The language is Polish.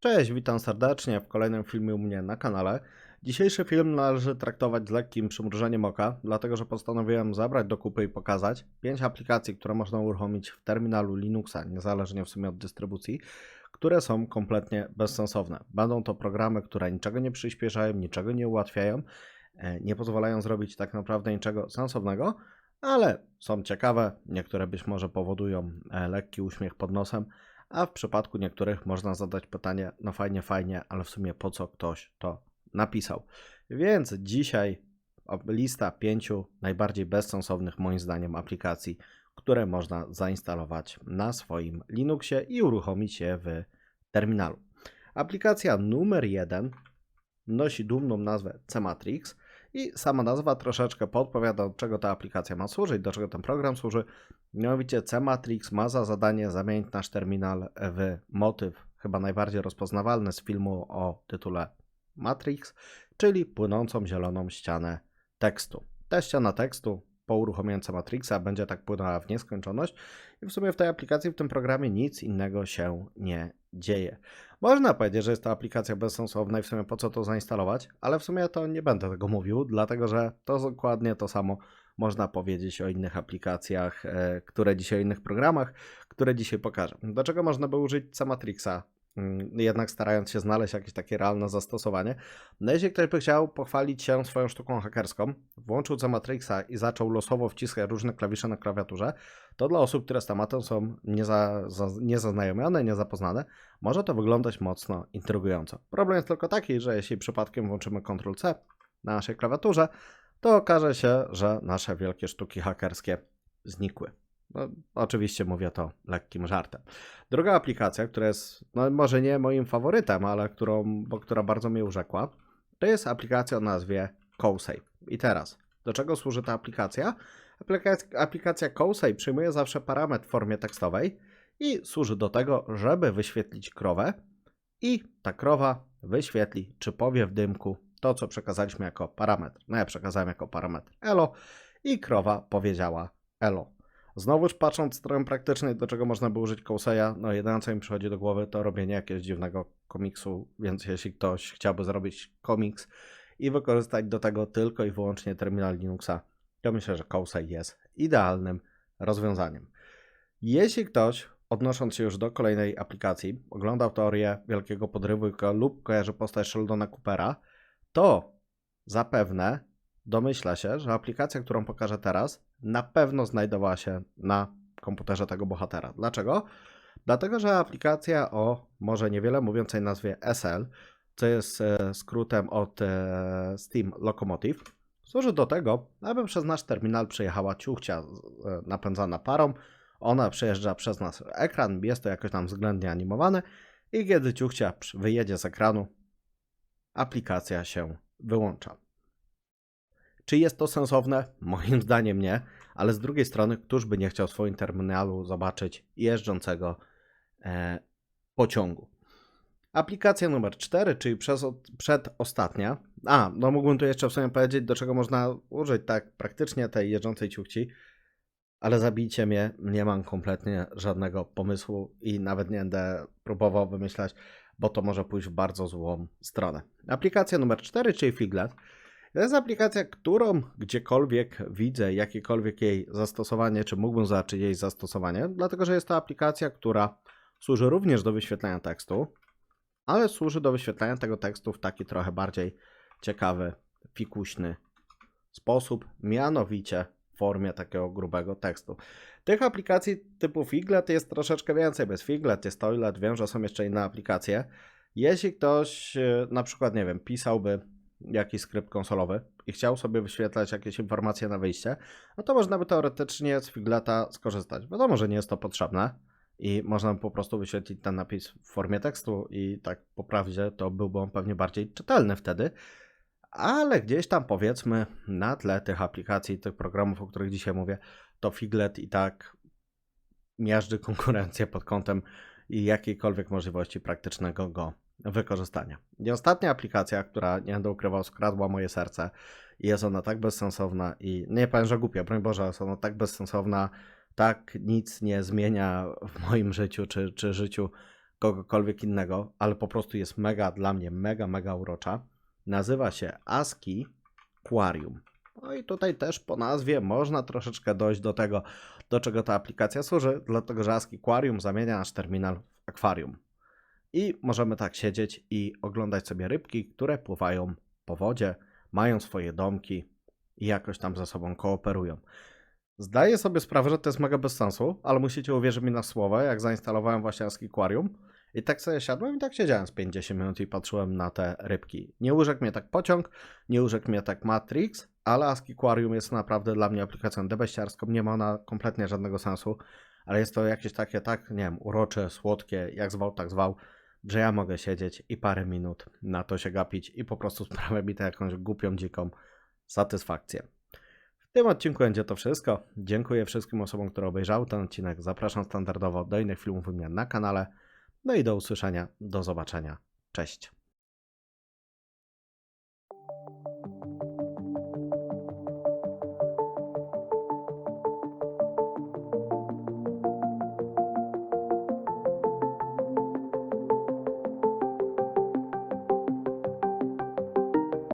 Cześć, witam serdecznie w kolejnym filmie u mnie na kanale. Dzisiejszy film należy traktować z lekkim przymrużeniem oka, dlatego że postanowiłem zabrać do kupy i pokazać 5 aplikacji, które można uruchomić w terminalu Linuxa, niezależnie w sumie od dystrybucji, które są kompletnie bezsensowne. Będą to programy, które niczego nie przyspieszają, niczego nie ułatwiają, e, nie pozwalają zrobić tak naprawdę niczego sensownego, ale są ciekawe, niektóre być może powodują e, lekki uśmiech pod nosem, a w przypadku niektórych można zadać pytanie, no fajnie, fajnie, ale w sumie po co ktoś to napisał. Więc dzisiaj lista pięciu najbardziej bezsensownych moim zdaniem aplikacji, które można zainstalować na swoim Linuxie i uruchomić je w terminalu. Aplikacja numer jeden nosi dumną nazwę Cematrix i sama nazwa troszeczkę podpowiada, do czego ta aplikacja ma służyć, do czego ten program służy. Mianowicie C-Matrix ma za zadanie zamienić nasz terminal w motyw, chyba najbardziej rozpoznawalny z filmu o tytule Matrix, czyli płynącą zieloną ścianę tekstu. Ta ściana tekstu po uruchomieniu Matrixa będzie tak płynęła w nieskończoność i w sumie w tej aplikacji, w tym programie nic innego się nie dzieje. Można powiedzieć, że jest to aplikacja bezsensowna i w sumie po co to zainstalować, ale w sumie to nie będę tego mówił, dlatego że to dokładnie to samo można powiedzieć o innych aplikacjach, e, które dzisiaj, o innych programach, które dzisiaj pokażę. Do czego można by użyć C-Matrixa Mm, jednak starając się znaleźć jakieś takie realne zastosowanie. No jeśli ktoś by chciał pochwalić się swoją sztuką hakerską, włączył C Matrixa i zaczął losowo wciskać różne klawisze na klawiaturze, to dla osób, które z tematem są nieza, za, niezaznajomione, niezapoznane, może to wyglądać mocno intrygująco. Problem jest tylko taki, że jeśli przypadkiem włączymy Ctrl-C na naszej klawiaturze, to okaże się, że nasze wielkie sztuki hakerskie znikły. No, oczywiście mówię to lekkim żartem. Druga aplikacja, która jest, no może nie moim faworytem, ale którą, bo która bardzo mnie urzekła, to jest aplikacja o nazwie CoSave. I teraz, do czego służy ta aplikacja? Aplikacja, aplikacja CoSave przyjmuje zawsze parametr w formie tekstowej i służy do tego, żeby wyświetlić krowę i ta krowa wyświetli, czy powie w dymku to, co przekazaliśmy jako parametr. No ja przekazałem jako parametr elo i krowa powiedziała elo. Znowuż patrząc stroną praktycznej, do czego można by użyć Kouseya, no jedyne co mi przychodzi do głowy to robienie jakiegoś dziwnego komiksu, więc jeśli ktoś chciałby zrobić komiks i wykorzystać do tego tylko i wyłącznie terminal Linuxa, to myślę, że Kousei jest idealnym rozwiązaniem. Jeśli ktoś, odnosząc się już do kolejnej aplikacji, oglądał teorię Wielkiego Podrywu lub kojarzy postać Sheldona Coopera, to zapewne domyśla się, że aplikacja, którą pokażę teraz, na pewno znajdowała się na komputerze tego bohatera. Dlaczego? Dlatego, że aplikacja o może niewiele mówiącej nazwie SL, co jest e, skrótem od e, Steam Locomotive, służy do tego, aby przez nasz terminal przejechała ciuchcia e, napędzana parą. Ona przejeżdża przez nas ekran, jest to jakoś tam względnie animowane i kiedy ciuchcia wyjedzie z ekranu, aplikacja się wyłącza. Czy jest to sensowne? Moim zdaniem nie, ale z drugiej strony, któż by nie chciał w swoim terminalu zobaczyć jeżdżącego e, pociągu? Aplikacja numer 4, czyli przez, przedostatnia. A, no mógłbym tu jeszcze w sumie powiedzieć, do czego można użyć tak praktycznie tej jeżdżącej ciuchci, ale zabijcie mnie, nie mam kompletnie żadnego pomysłu i nawet nie będę próbował wymyślać, bo to może pójść w bardzo złą stronę. Aplikacja numer 4, czyli Figlet to jest aplikacja, którą gdziekolwiek widzę jakiekolwiek jej zastosowanie, czy mógłbym zobaczyć jej zastosowanie, dlatego że jest to aplikacja, która służy również do wyświetlania tekstu, ale służy do wyświetlania tego tekstu w taki trochę bardziej ciekawy, fikuśny sposób, mianowicie w formie takiego grubego tekstu. Tych aplikacji typu Figlet jest troszeczkę więcej, bez Figlet jest Toilet, wiem, że są jeszcze inne aplikacje. Jeśli ktoś e, na przykład, nie wiem, pisałby jakiś skrypt konsolowy i chciał sobie wyświetlać jakieś informacje na wyjście, no to można by teoretycznie z Figleta skorzystać. Wiadomo, że nie jest to potrzebne i można po prostu wyświetlić ten napis w formie tekstu i tak po prawdzie to byłby on pewnie bardziej czytelny wtedy, ale gdzieś tam powiedzmy na tle tych aplikacji, tych programów, o których dzisiaj mówię, to Figlet i tak miażdży konkurencję pod kątem jakiejkolwiek możliwości praktycznego go wykorzystania. I ostatnia aplikacja, która nie będę ukrywał, skradła moje serce i jest ona tak bezsensowna i nie powiem, że głupia, broń Boże, jest ona tak bezsensowna, tak nic nie zmienia w moim życiu czy, czy życiu kogokolwiek innego, ale po prostu jest mega dla mnie, mega, mega urocza. Nazywa się ASCII Aquarium. No i tutaj też po nazwie można troszeczkę dojść do tego, do czego ta aplikacja służy, dlatego że ASCII Aquarium zamienia nasz terminal w akwarium. I możemy tak siedzieć i oglądać sobie rybki, które pływają po wodzie, mają swoje domki i jakoś tam ze sobą kooperują. Zdaję sobie sprawę, że to jest mega bez sensu, ale musicie uwierzyć mi na słowo, jak zainstalowałem właśnie ASCII Aquarium i tak sobie siadłem i tak siedziałem z 50 minut i patrzyłem na te rybki. Nie urzekł mnie tak pociąg, nie urzekł mnie tak Matrix, ale ASCII Aquarium jest naprawdę dla mnie aplikacją debeściarską, nie ma ona kompletnie żadnego sensu, ale jest to jakieś takie tak, nie wiem, urocze, słodkie, jak zwał, tak zwał, że ja mogę siedzieć i parę minut na to się gapić i po prostu sprawia mi to jakąś głupią, dziką satysfakcję. W tym odcinku będzie to wszystko. Dziękuję wszystkim osobom, które obejrzały ten odcinek. Zapraszam standardowo do innych filmów u mnie na kanale. No i do usłyszenia, do zobaczenia. Cześć.